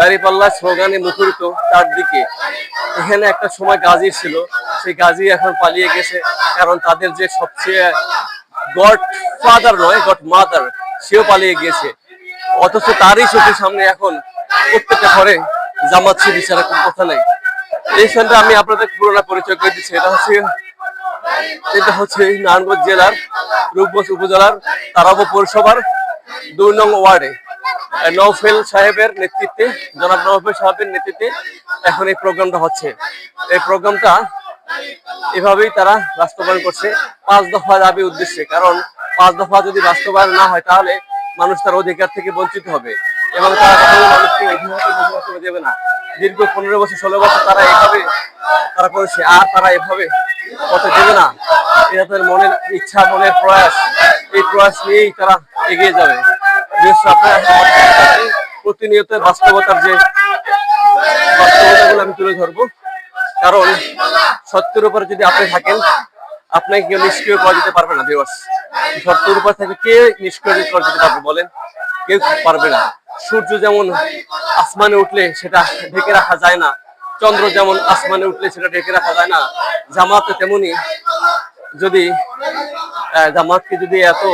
দাঁড়িপাল্লা স্লোগানে মুখরিত চারদিকে। এখানে একটা সময় গাজী ছিল। সেই গাজী এখন পালিয়ে গেছে। কারণ তাদের যে সবচেয়ে গড ফাদার নয় গড মাদার সেও পালিয়ে গিয়েছে। অথচ তারই চোখের সামনে এখন প্রত্যেকটা ঘরে জামাত শিবির কোনো কথা নেই। এই সঙ্গে আমি আপনাদের পুরোনো পরিচয় করে দিচ্ছি। এটা হচ্ছে এটা হচ্ছে নারায়ণগঞ্জ জেলার রূপগঞ্জ উপজেলার তারাবো পৌরসভার দুই নং ওয়ার্ডে। নওফেল সাহেবের নেতৃত্বে, জনাব নওফেল সাহেবের নেতৃত্বে এখন এই প্রোগ্রামটা হচ্ছে। এই প্রোগ্রামটা এভাবেই তারা বাস্তবায়ন করছে পাঁচ দফা দাবি উদ্দেশ্যে। কারণ পাঁচ দফা যদি বাস্তবায়ন না হয়, তাহলে মানুষ তার অধিকার থেকে বঞ্চিত হবে এবং তারা মানুষকে বসবাস করে দেবে না। দীর্ঘ পনেরো বছর, ষোলো বছর তারা এভাবে তারা করেছে, আর তারা এভাবে পথে দেবে না। এটা তাদের মনের ইচ্ছা, মনের প্রয়াস। এই প্রয়াস নিয়েই তারা এগিয়ে যাবে। প্রতিনিয়ত বাস্তবতার যে বাস্তবতাগুলো আমি তুলে ধরবো। কারণ সত্যের উপরে যদি আপনি থাকেন আপনাকে কেউ নিষ্ক্রিয় করা যেতে পারবে না দিবস সত্যের উপর থেকে কে নিষ্ক্রিয় করা যেতে পারবে বলেন? কেউ পারবে না। সূর্য যেমন আসমানে উঠলে সেটা ঢেকে রাখা যায় না, চন্দ্র যেমন আসমানে উঠলে সেটা ঢেকে রাখা যায় না, জামাতে তেমনি যদি জামাতকে যদি এত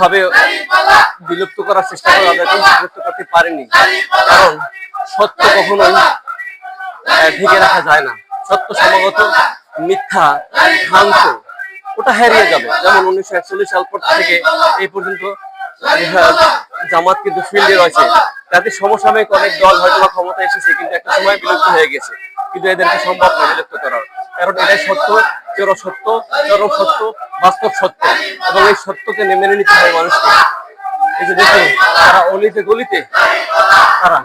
ভাবে বিলুপ্ত করার চেষ্টা করে তাদেরকে বিলুপ্ত করতে পারেনি। কারণ সত্য কখনোই ঢেকে রাখা যায় না। সত্য সমাগত মিথ্যা ভ্রান্ত ওটা হারিয়ে যাবে। যেমন উনিশশো একচল্লিশ সাল পর থেকে এই পর্যন্ত জামাত কিন্তু ফিল্ডে রয়েছে। তাতে সমসাময়িক অনেক দল হয়তো বা ক্ষমতা এসেছে কিন্তু একটা সময় বিলুপ্ত হয়ে গেছে। কিন্তু এদেরকে সম্ভব না বিলুপ্ত করার। কারণ এটাই সত্য। চরম সত্য চরম সত্য, বাস্তব সত্য। এবং এই সত্যকে মেনে নিতে হবে মানুষকে। এই যে দেখুন, তারা অলিতে গলিতে তারা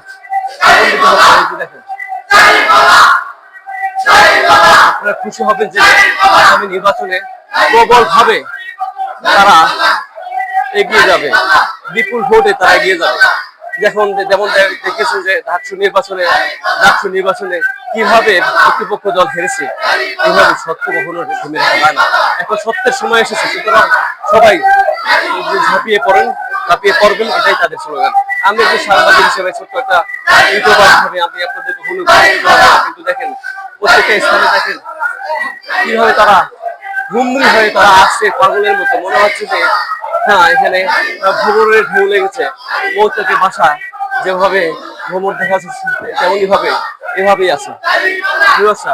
দেখেন। আপনারা খুশি হবেন যে আগামী নির্বাচনে প্রবল ভাবে তারা এগিয়ে যাবে। বিপুল ভোটে তারা এগিয়ে যাবে। যখন যেমন দেখেছেন যে ডাকসু নির্বাচনে ডাকসু নির্বাচনে কীভাবে প্রতিপক্ষ দল হেরেছে এইভাবে সত্য কখনো থেমে যায় না। এখন সত্যের সময় এসেছে, সুতরাং সবাই ঝাঁপিয়ে পড়েন, ঝাঁপিয়ে পড়বেন, এটাই তাদের স্লোগান আমি একজন সাংবাদিক হিসেবে ছোট্ট একটা ইউটিউবার হিসেবে আমি আপনাদের কখনো কিন্তু দেখেন, প্রত্যেকটা স্থানে দেখেন, কীভাবে তারা হুমড়ি হয়ে তারা আসছে পাগলের মতো। মনে হচ্ছে যে হ্যাঁ এখানে ভ্রমণের ঢেউ লেগেছে। মৌচাকে বাসা যেভাবে ভ্রমণ দেখা যাচ্ছে, তেমনই ভাবে, এভাবেই আছে। বুঝতে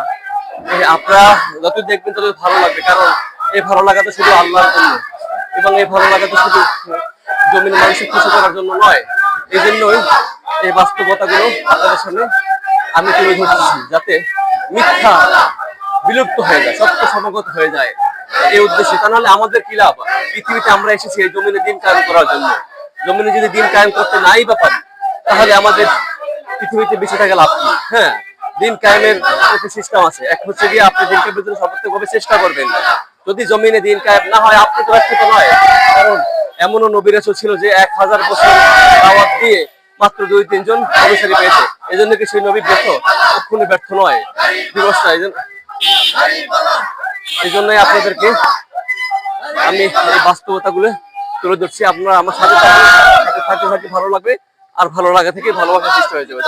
আপনারা যত দেখবেন তত ভালো লাগবে, কারণ এই ভালো লাগাতে শুধু আল্লাহর জন্য। এবং এই ভালো লাগাতে শুধু জমির মানুষের খুশি করার জন্য নয়, এই জন্যই এই বাস্তবতাগুলো আপনাদের সামনে আমি তুলে ধরতেছি যাতে মিথ্যা বিলুপ্ত হয়ে যায়, সত্য সমাগত হয়ে যায় এই উদ্দেশ্যে। তা নাহলে আমাদের কি লাভ? পৃথিবীতে আমরা এসেছি এই জমিনে দিন কায়েম করার জন্য। জমিনে যদি দিন কায়েম করতে নাই বা পারি তাহলে আমাদের পৃথিবীতে বেঁচে থাকা লাভ কি? হ্যাঁ দিন কায়েমের একটা সিস্টেম আছে। এক হচ্ছে গিয়ে আপনি দিন কায়েমের জন্য সর্বোত্তমভাবে চেষ্টা করবেন। যদি জমিনে দিন কায়েম না হয়, আপনি তো ব্যর্থ নয়। কারণ এমনও নবীর ছিল যে এক হাজার বছর দাওয়াত দিয়ে মাত্র দুই, তিনজন অনুসারী পেয়েছে। এই জন্য কি সেই নবী ব্যর্থ? কখনো ব্যর্থ নয়। দিবস না এই জন্য এই জন্যই আপনাদেরকে আমি এই বাস্তবতাগুলো তুলে ধরছি। আপনারা আমার সাথে থাকতে থাকতে ভালো লাগবে। আর ভালো লাগা থেকে ভালোবাসা সৃষ্টি হয়ে যাবে।